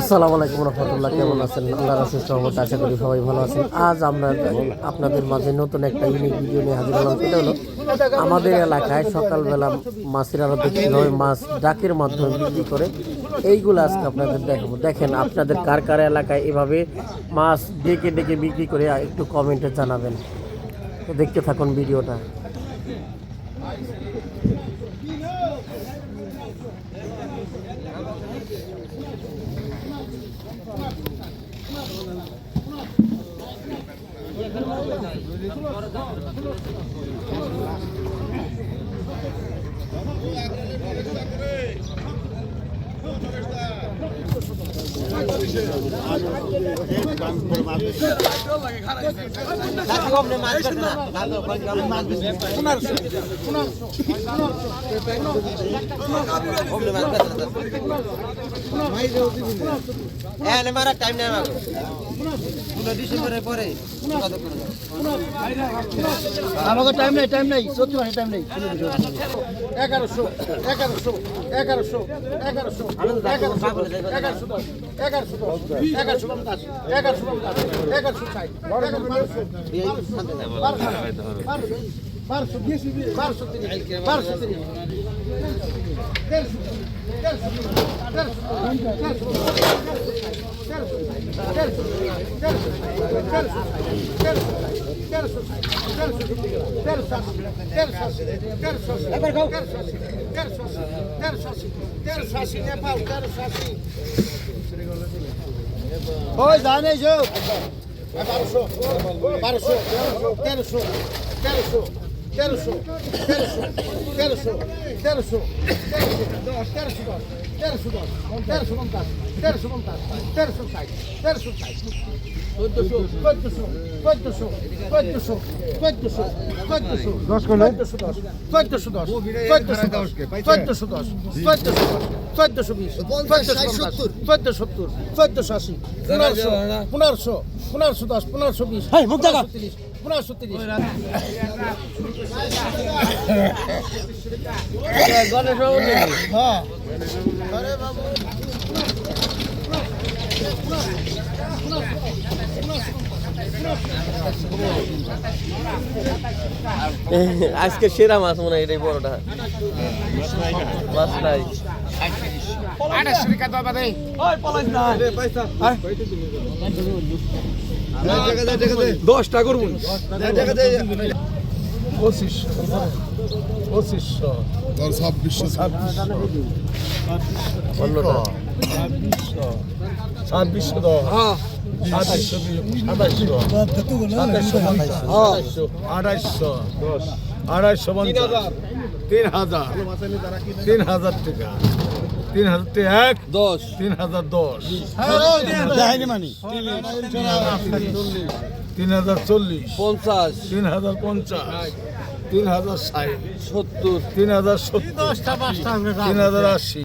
আসসালামু আলাইকুম রহমতুল্লাহ, কেমন আছেন? আল্লাহ রাসুল সহমত আশা করি সবাই ভালো আছেন। আজ আমরা আপনাদের মাঝে নতুন একটা ইউনিক ভিডিও নিয়ে হাজির হলাম। সেটা হলো আমাদের এলাকায় সকালবেলা মাছের আড়তে কীভাবে মাছ ডাকের মাধ্যমে বিক্রি করে। এইগুলো আজকে আপনাদের দেখাবো। দেখেন আপনাদের কার কার এলাকায় এভাবে মাছ ডেকে ডেকে বিক্রি করে একটু কমেন্টে জানাবেন। দেখতে থাকুন ভিডিওটা। Thank you. মারা টাইম নেই আমাকে টাইম নেই টাইম নেই সত্যি মানে টাইম নেই এগারোশো এগারোশো এগারোশো এগারোশো এগারোশো এগারোশো দশ এগারোশো দশ এগারোশো পঞ্চাশ এগারোশো পঞ্চাশ এগারোশো ষাট বারোশো বারোশো বারোশো তিরিশ বারোশো তিরিশ দেড়শো দেড়শো দেড়শো দেড়শো দেড়শো দেড়শো দেড়শো দেড়শো ওই জানে যে বারোশো বারোশো তেরোশো তেরোশো তেরোশো তেরোশো তেরোশো তেরোশো দশ তেরোশো দশ তেরোশো দশ তেরোশো পঞ্চাশ তেরোশো পঞ্চাশ তেরোশো ষাট তেরোশো ষাট চোদ্দশো চোদ্দশো চোদ্দশো চোদ্দশো চোদ্দশো চোদ্দশো দশ চোদ্দশো দশ চোদ্দশো দশ চোদ্দশো দশ চোদ্দশো দশ চোদ্দশো দশ চোদ্দশো বিশ চোদ্দশো চোদ্দ সত্তর। চোদ্দশো আশি পনেরোশো পনেরোশো পনেরোশো দশ পনেরোশো বিশ পনেরোশো তিরিশ হ্যাঁ। আজকে সেরা মাছ মনে হয় এটাই বড়টা। মাছ নাই। দশটা করব পঁচিশশো পঁচিশশো ছাব্বিশশো ছাব্বিশশো ছাব্বিশশো সাতাশশো সাতাশশো আঠাশশো দশ আড়াইশো পঞ্চাশ। তিন হাজার। তিন হাজার। টাকা। তিন হাজার এক দশ। তিন হাজার দশ। তিন হাজার। চল্লিশ। পঞ্চাশ। তিন হাজার পঞ্চাশ। তিন হাজার ষাট। সত্তর। তিন হাজার সত্তর। তিন হাজার আশি।